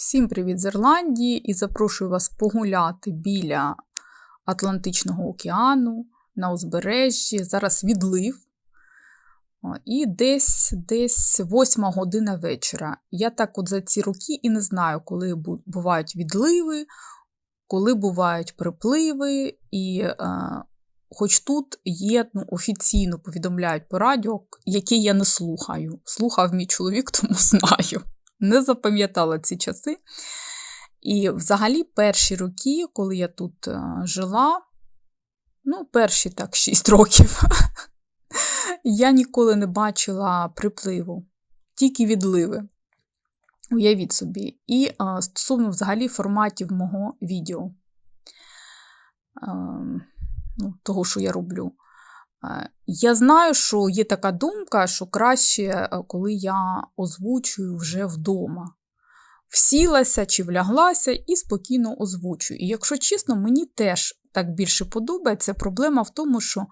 Всім привіт з Ірландії і запрошую вас погуляти біля Атлантичного океану на узбережжі. Зараз відлив. І десь десь 8 година вечора. Я так от за ці роки і не знаю, коли бувають відливи, коли бувають припливи, і е, хоч тут є ну, офіційно повідомляють по радіо, яке я не слухаю. Слухав мій чоловік, тому знаю. Не запам'ятала ці часи. І взагалі перші роки, коли я тут е, жила, ну, перші так 6 років, я ніколи не бачила припливу, тільки відливи. Уявіть собі. І е, стосовно взагалі форматів мого відео, е, ну, того, що я роблю. Е, Я знаю, що є така думка, що краще, е, коли я озвучую вже вдома. Всілася чи вляглася і спокійно озвучую. І якщо чесно, мені теж так більше подобається. Проблема в тому, що е,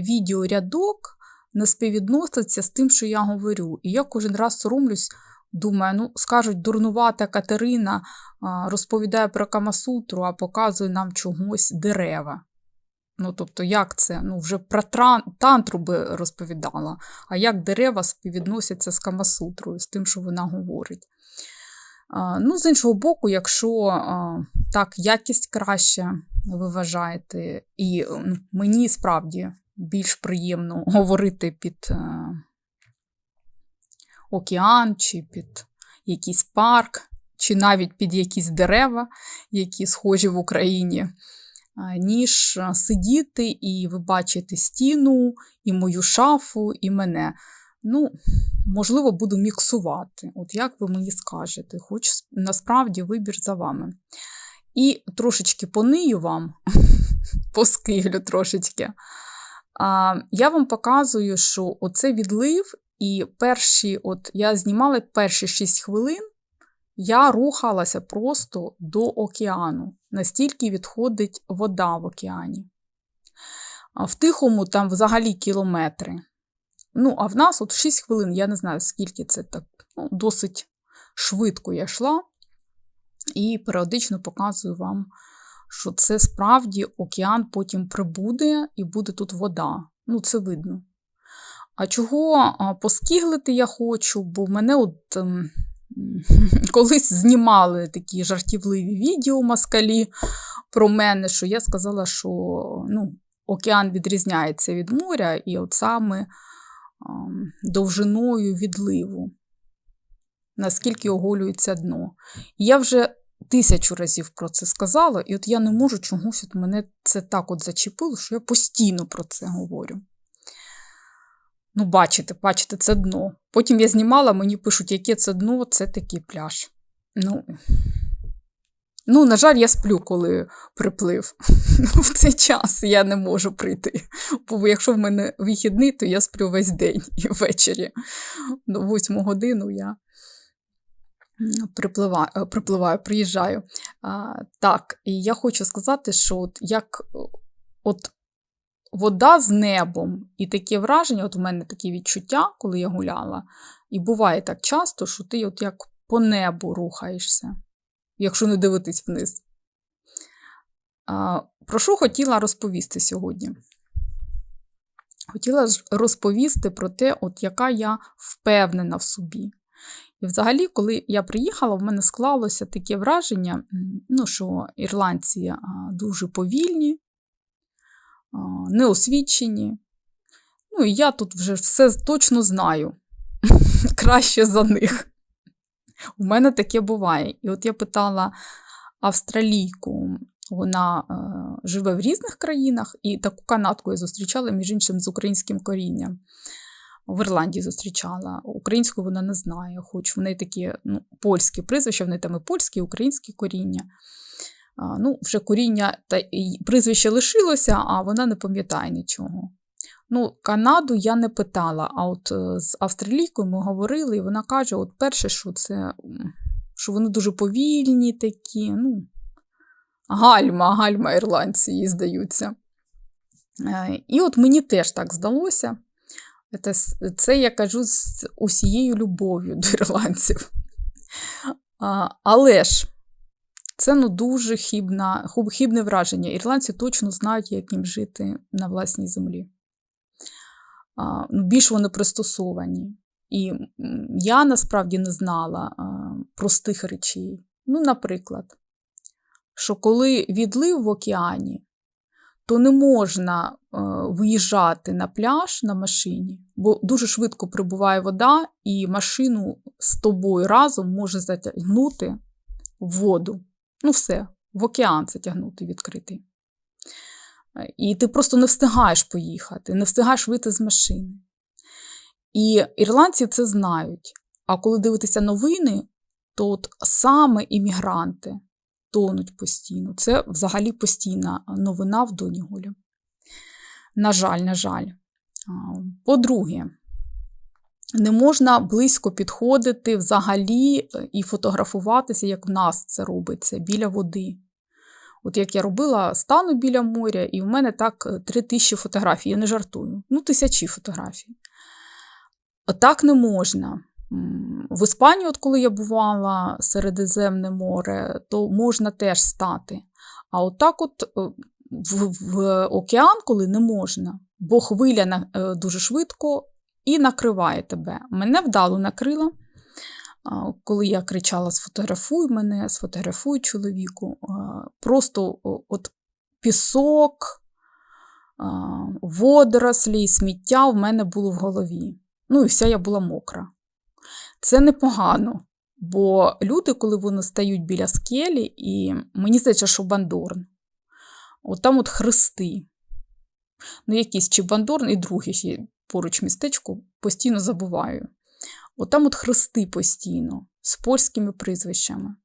відеорядок не співвідноситься з тим, що я говорю. І я кожен раз соромлюсь, думаю, ну, скажуть, дурнувата Катерина розповідає про Камасутру, а показує нам чогось дерева. Ну, тобто, як це? Ну, вже про тантру би розповідала, а як дерева співвідносяться з Камасутрою, з тим, що вона говорить. А, ну, з іншого боку, якщо а, так, якість краща, ви вважаєте, і м, мені справді більш приємно говорити під е, океан, чи під якийсь парк, чи навіть під якісь дерева, які схожі в Україні, а, ніж сидіти і ви бачите стіну, і мою шафу, і мене. Ну, можливо, буду міксувати. От як ви мені скажете, хоч насправді вибір за вами. І трошечки понию вам, поскиглю трошечки. А, я вам показую, що оце відлив, і перші, от я знімала перші 6 хвилин, я рухалася просто до океану. Настільки відходить вода в океані. В тихому там взагалі кілометри. Ну, а в нас от 6 хвилин, я не знаю, скільки це так. Ну, досить швидко я йшла. І періодично показую вам, що це справді океан потім прибуде і буде тут вода. Ну, це видно. А чого поскіглити я хочу, бо мене от ем, колись знімали такі жартівливі відео москалі про мене, що я сказала, що ну, океан відрізняється від моря, і от саме довжиною відливу, наскільки оголюється дно. І я вже тисячу разів про це сказала, і от я не можу чогось, от мене це так от зачепило, що я постійно про це говорю. Ну, бачите, бачите, це дно. Потім я знімала, мені пишуть, яке це дно, це такий пляж. Ну, ну на жаль, я сплю, коли приплив. В цей час я не можу прийти. Бо якщо в мене вихідний, то я сплю весь день і ввечері. До 8 годину я припливаю, е, припливаю приїжджаю. А, так, і я хочу сказати, що от як от вода з небом, і таке враження, от у мене такі відчуття, коли я гуляла, і буває так часто, що ти от як по небу рухаєшся, якщо не дивитись вниз. Про що хотіла розповісти сьогодні? Хотіла розповісти про те, от яка я впевнена в собі. І взагалі, коли я приїхала, в мене склалося таке враження, ну, що ірландці дуже повільні, неосвічені. Ну, і я тут вже все точно знаю. Краще за них. У мене таке буває. І от я питала австралійку, вона е, живе в різних країнах, і таку канадку я зустрічала, між іншим, з українським корінням. В Ірландії зустрічала. Українську вона не знає, хоч в неї такі ну, польські прізвища, в неї там і польські, і українські коріння. Ну, вже коріння та прізвище лишилося, а вона не пам'ятає нічого. Ну, Канаду я не питала, а от е, з австралійкою ми говорили, і вона каже: от перше, що це, що вони дуже повільні такі, ну, гальма, гальма ірландці їй здаються. Е, І от мені теж так здалося. Це, це я кажу з усією любов'ю до ірландців. Але ж це ну, дуже хібна, хібне враження. Ірландці точно знають, як їм жити на власній землі. Ну, більш вони пристосовані. І я насправді не знала простих речей. Ну, наприклад, що коли відлив в океані, то не можна е, виїжджати на пляж на машині, бо дуже швидко прибуває вода, і машину з тобою разом може затягнути в воду. Ну, все, в океан затягнути відкритий. Е, І ти просто не встигаєш поїхати, не встигаєш вийти з машини. І ірландці це знають. А коли дивитися новини, то от саме іммігранти тонуть постійно. Це взагалі постійна новина в Доніголі. На жаль, на жаль. По-друге, не можна близько підходити взагалі е, і фотографуватися, як в нас це робиться, біля води. От як я робила, стану біля моря, і в мене так е, три тисячі фотографій, я не жартую. Ну, тисячі фотографій. Так не можна. В Іспанії, от коли я бувала Середземне море, то можна теж стати. А от так от е, в, в океан, коли не можна, бо хвиля дуже швидко і накриває тебе. Мене вдало накрила. Коли я кричала Сфотографуй мене, сфотографуй чоловіку. Просто от пісок, водорослі, сміття в мене було в голові. Ну і вся я була мокра. Це непогано, бо люди, коли вони стають біля скелі, і мені здається, що Бандорн, от там от хрести. Ну, якісь чи Бандорн, і є поруч містечко, постійно забуваю. От там от хрести постійно з польськими прізвищами.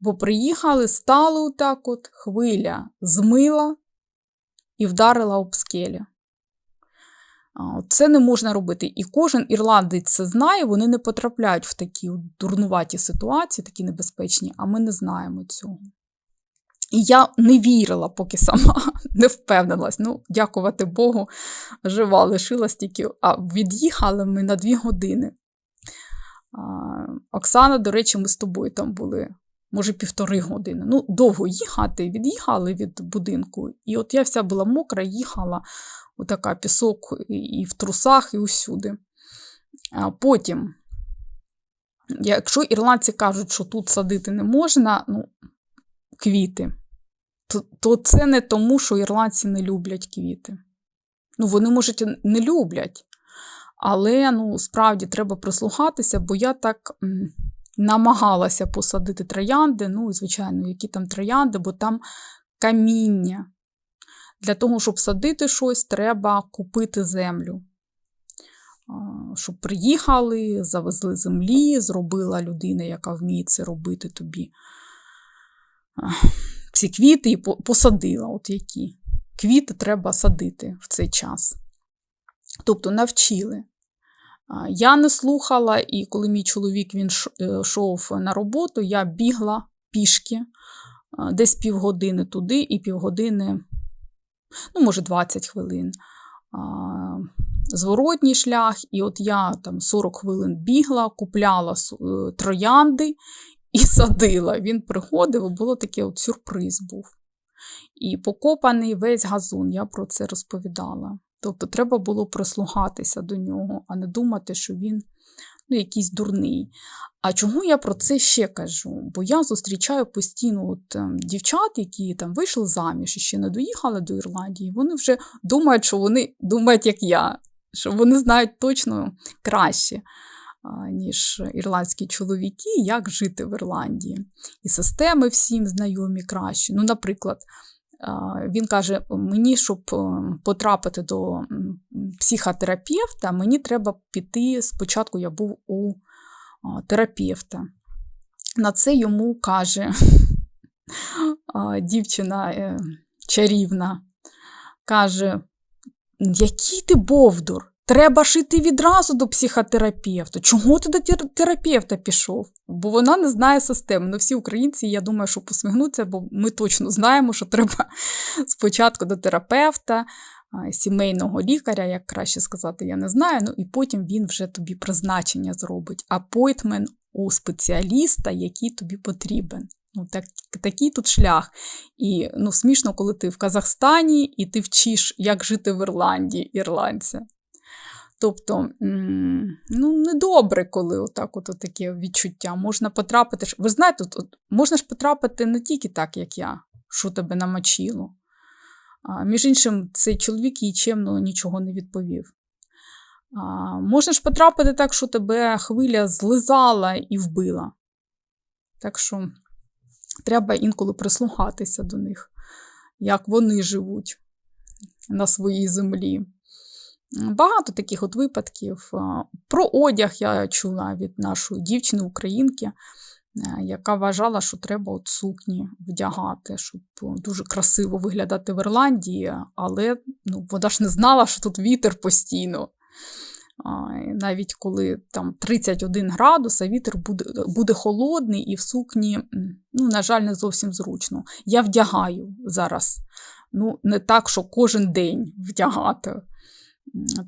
Бо приїхали, стали отак от, хвиля змила і вдарила об скелі. Це не можна робити. І кожен ірландець це знає, вони не потрапляють в такі дурнуваті ситуації, такі небезпечні, а ми не знаємо цього. І я не вірила, поки сама не впевнилась. Ну, дякувати Богу, жива лишилась тільки. А від'їхали ми на дві години. А, Оксана, до речі, ми з тобою там були, може, півтори години. Ну, довго їхати, від'їхали від будинку. І от я вся була мокра, їхала, отака пісок і- в трусах, і усюди. А потім, якщо ірландці кажуть, що тут садити не можна, ну, квіти, то, то це не тому, що ірландці не люблять квіти. Ну, вони, може, не люблять, але ну, справді треба прислухатися, бо я так м, намагалася посадити троянди. Ну, звичайно, які там троянди, бо там каміння. Для того, щоб садити щось, треба купити землю. Щоб приїхали, завезли землі, зробила людина, яка вміє це робити тобі. Ці квіти і посадила, от які. Квіти треба садити в цей час. Тобто навчили. Я не слухала, і коли мій чоловік він е, йшов на роботу, я бігла пішки десь півгодини туди і півгодини, ну, може, 20 хвилин. Зворотній шлях, і от я там 40 хвилин бігла, купляла е, троянди і садила. Він приходив, було таке от сюрприз був. І покопаний весь газон, я про це розповідала. Тобто треба було прислухатися до нього, а не думати, що він ну, якийсь дурний. А чому я про це ще кажу? Бо я зустрічаю постійно от, ем, дівчат, які там вийшли заміж і ще не доїхали до Ірландії. Вони вже думають, що вони думають, як я, що вони знають точно краще, ніж ірландські чоловіки, як жити в Ірландії. І системи всім знайомі краще. Ну, наприклад, він каже: мені, щоб е, потрапити до психотерапевта, мені треба піти. Спочатку я був у терапевта. На це йому каже дівчина е, чарівна, каже: який ти бовдур? Треба ж іти відразу до психотерапевта. Чого ти до терапевта пішов? Бо вона не знає системи. Ну, всі українці, я думаю, що посміхнуться, бо ми точно знаємо, що треба спочатку до терапевта, сімейного лікаря, як краще сказати, я не знаю. Ну і потім він вже тобі призначення зробить. Апойтмент у спеціаліста, який тобі потрібен. Ну, так, такий тут шлях. І ну, смішно, коли ти в Казахстані і ти вчиш, як жити в Ірландії ірландця. Тобто, ну, недобре, коли отак от, таке відчуття. Можна потрапити. Ви знаєте, от, от, можна ж потрапити не тільки так, як я, що тебе намочило. А, між іншим, цей чоловік їй чемно нічого не відповів. А, можна ж потрапити так, що тебе хвиля злизала і вбила. Так що треба інколи прислухатися до них, як вони живуть на своїй землі. Багато таких от випадків. Про одяг я чула від нашої дівчини-українки, е, яка вважала, що треба от сукні вдягати, щоб е, дуже красиво виглядати в Ірландії, але ну, вона ж не знала, що тут вітер постійно. Навіть коли там 31 градус, а вітер буде, буде холодний і в сукні, ну, на жаль, не зовсім зручно. Я вдягаю зараз. Ну, не так, що кожен день вдягати.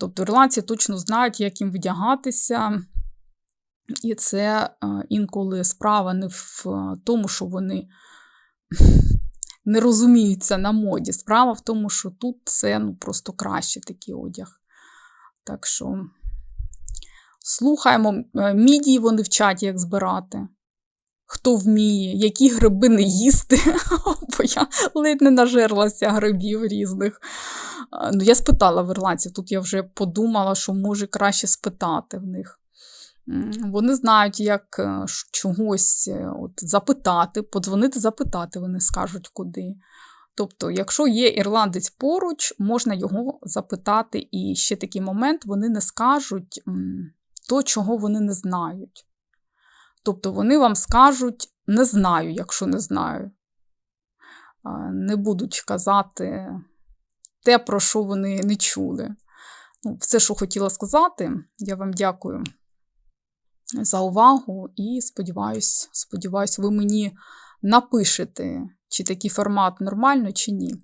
Тобто ірландці точно знають, як їм вдягатися. І це е, інколи справа не в е, тому, що вони не розуміються на моді. Справа в тому, що тут це ну, просто краще такий одяг. Так що слухаємо, Е, мідії вони вчать, як збирати. Хто вміє, які гриби не їсти, бо я ледь не нажерлася грибів різних. Ну, я спитала в ірландців, тут я вже подумала, що може краще спитати в них. Вони знають, як е, чогось е, от, запитати, подзвонити, запитати, вони скажуть куди. Тобто, якщо є ірландець поруч, можна його запитати. І ще такий момент вони не скажуть то, чого вони не знають. Тобто вони вам скажуть не знаю, якщо не знаю. Не будуть казати те, про що вони не чули. Ну, все, що хотіла сказати, я вам дякую за увагу і сподіваюсь, сподіваюсь, ви мені напишете, чи такий формат нормально, чи ні.